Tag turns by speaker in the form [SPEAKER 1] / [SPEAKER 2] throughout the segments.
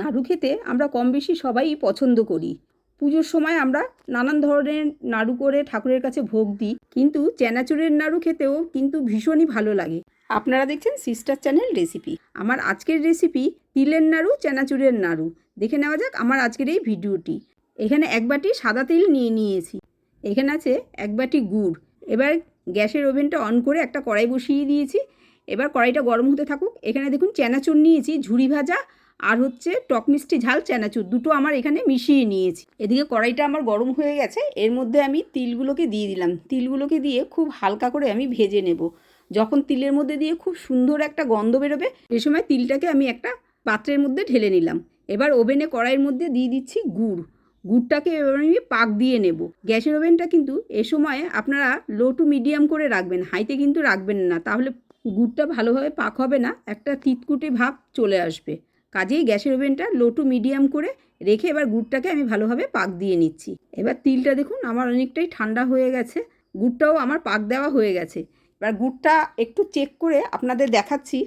[SPEAKER 1] নাড়ু খেতে আমরা কম বেশি সবাই পছন্দ করি। পুজোর সময় আমরা নানান ধরনের নাড়ু করে ঠাকুরের কাছে ভোগ দিই, কিন্তু চেনাচুরের নাড়ু খেতেও কিন্তু ভীষণই ভালো লাগে। আপনারা দেখছেন সিস্টার চ্যানেল রেসিপি। আমার আজকের রেসিপি তিলের নাড়ু, চেনাচুরের নাড়ু। দেখে নেওয়া যাক আমার আজকের এই ভিডিওটি। এখানে এক বাটি সাদা তিল নিয়ে নিয়েছি। এখানে আছে এক বাটি গুড়। এবার গ্যাসের ওভেনটা অন করে একটা কড়াই বসিয়ে দিয়েছি। এবার কড়াইটা গরম হতে থাকুক। এখানে দেখুন চেনাচুর নিয়েছি ঝুড়ি ভাজা আর হচ্ছে টক মিষ্টি ঝাল চানাচুর দুটো আমার এখানে মিশিয়ে নিয়েছি। এদিকে কড়াইটা আমার গরম হয়ে গেছে, এর মধ্যে আমি তিলগুলোকে দিয়ে দিলাম। তিলগুলোকে দিয়ে খুব হালকা করে আমি ভেজে নেব। যখন তিলের মধ্যে দিয়ে খুব সুন্দর একটা গন্ধ বেরোবে, এ সময় তিলটাকে আমি একটা পাত্রের মধ্যে ঢেলে নিলাম। এবার ওভেনে কড়াইয়ের মধ্যে দিয়ে দিচ্ছি গুড়। গুড়টাকে এবার আমি পাক দিয়ে নেব। গ্যাসের ওভেনটা কিন্তু এ সময় আপনারা লো টু মিডিয়াম করে রাখবেন, হাইতে কিন্তু রাখবেন না, তাহলে গুড়টা ভালোভাবে পাক হবে না, একটা তিতকুটে ভাব চলে আসবে। কাজেই গ্যাসের ওভেনটা লো টু মিডিয়াম করে রেখে এবার গুড়টাকে আমি ভালোভাবে পাক দিয়ে নিচ্ছি। এবার তিলটা দেখুন, আমার অনেকটাই ঠান্ডা হয়ে গেছে। গুড়টাও আমার পাক দেওয়া হয়ে গেছে। এবার গুড়টা একটু চেক করে আপনাদের দেখাচ্ছি।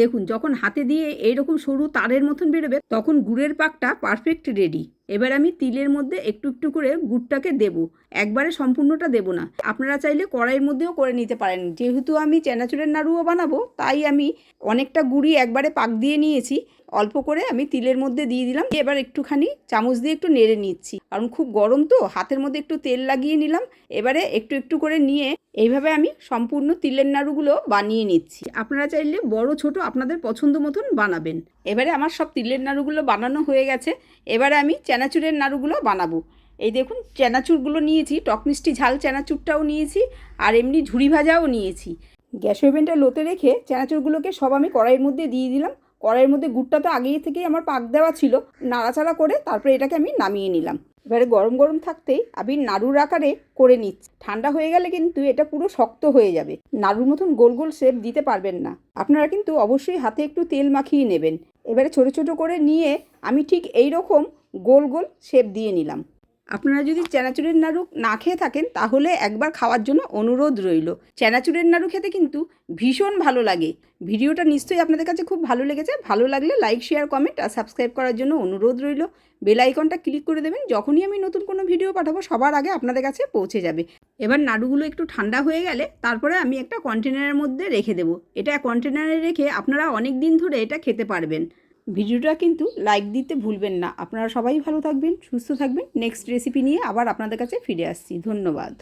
[SPEAKER 1] দেখুন, যখন হাতে দিয়ে এইরকম সরু তারের মতন বেরোবে, তখন গুড়ের পাকটা পারফেক্ট রেডি এবার আমি তিলের মধ্যে একটু একটু করে গুড়টাকে দেব। একবারে সম্পূর্ণটা দেব না। আপনারা চাইলে কড়াইয়ের মধ্যেও করে নিতে পারেন। যেহেতু আমি চেনাচুরের নাড়ুও বানাবো, তাই আমি অনেকটা গুড়ি একবারে পাক দিয়ে নিয়েছি। অল্প করে আমি তিলের মধ্যে দিয়ে দিলাম। এবার একটুখানি চামচ দিয়ে একটু নেড়ে নিচ্ছি। কারণ খুব গরম তো, হাতের মধ্যে একটু তেল লাগিয়ে নিলাম। এবারে একটু একটু করে নিয়ে এইভাবে আমি সম্পূর্ণ তিলের নাড়ুগুলো বানিয়ে নিচ্ছি। আপনারা চাইলে বড়, ছোট আপনাদের পছন্দ মতন বানাবেন। এবারে আমার সব তিলের নাড়ুগুলো বানানো হয়ে গেছে। এবারে আমি চেনাচুরের নাড়ুগুলো বানাবো। এই দেখুন, চেনাচুরগুলো নিয়েছি, টক মিষ্টি ঝাল চেনাচুরটাও নিয়েছি আর এমনি ঝুড়ি ভাজাও নিয়েছি। গ্যাস ওভেনটা লোতে রেখে চেনাচুরগুলোকে সব আমি কড়াইয়ের মধ্যে দিয়ে দিলাম। কড়াইয়ের মধ্যে গুড়টা তো আগেই থেকেই আমার পাক দেওয়া ছিল। নাড়াচাড়া করে তারপরে এটাকে আমি নামিয়ে নিলাম। এবারে গরম গরম থাকতেই আমি নাড়ুর আকারে করে নিচ্ছি। ঠান্ডা হয়ে গেলে কিন্তু এটা পুরো শক্ত হয়ে যাবে। নাড়ুর মতন গোল গোল শেপ দিতে পারবেন না। আপনারা কিন্তু অবশ্যই হাতে একটু তেল মাখিয়ে নেবেন। এবারে ছোট ছোট করে নিয়ে আমি ঠিক এই রকম গোল গোল শেপ দিয়ে নিলাম। আপনারা যদি চেনাচুরের নাড়ু না খেয়ে থাকেন, তাহলে একবার খাওয়ার জন্য অনুরোধ রইল। চেনাচুরের নাড়ু খেতে কিন্তু ভীষণ ভালো লাগে। ভিডিওটা নিশ্চয়ই আপনাদের কাছে খুব ভালো লেগেছে। ভালো লাগলে লাইক, শেয়ার, কমেন্ট আর সাবস্ক্রাইব করার জন্য অনুরোধ রইল। বেল আইকনটা ক্লিক করে দেবেন। যখনই আমি নতুন কোনো ভিডিও পাঠাবো, সবার আগে আপনাদের কাছে পৌঁছে যাবে। এবার নাড়ুগুলো একটু ঠান্ডা হয়ে গেলে তারপরে আমি একটা কন্টেনারের মধ্যে রেখে দেবো। এটা কন্টেনারে রেখে আপনারা অনেক দিন ধরে এটা খেতে পারবেন। ভিডিওটা কিন্তু লাইক দিতে ভুলবেন না। আপনারা সবাই ভালো থাকবেন, সুস্থ থাকবেন। নেক্সট রেসিপি নিয়ে আবার আপনাদের কাছে ফিরে আসছি। ধন্যবাদ।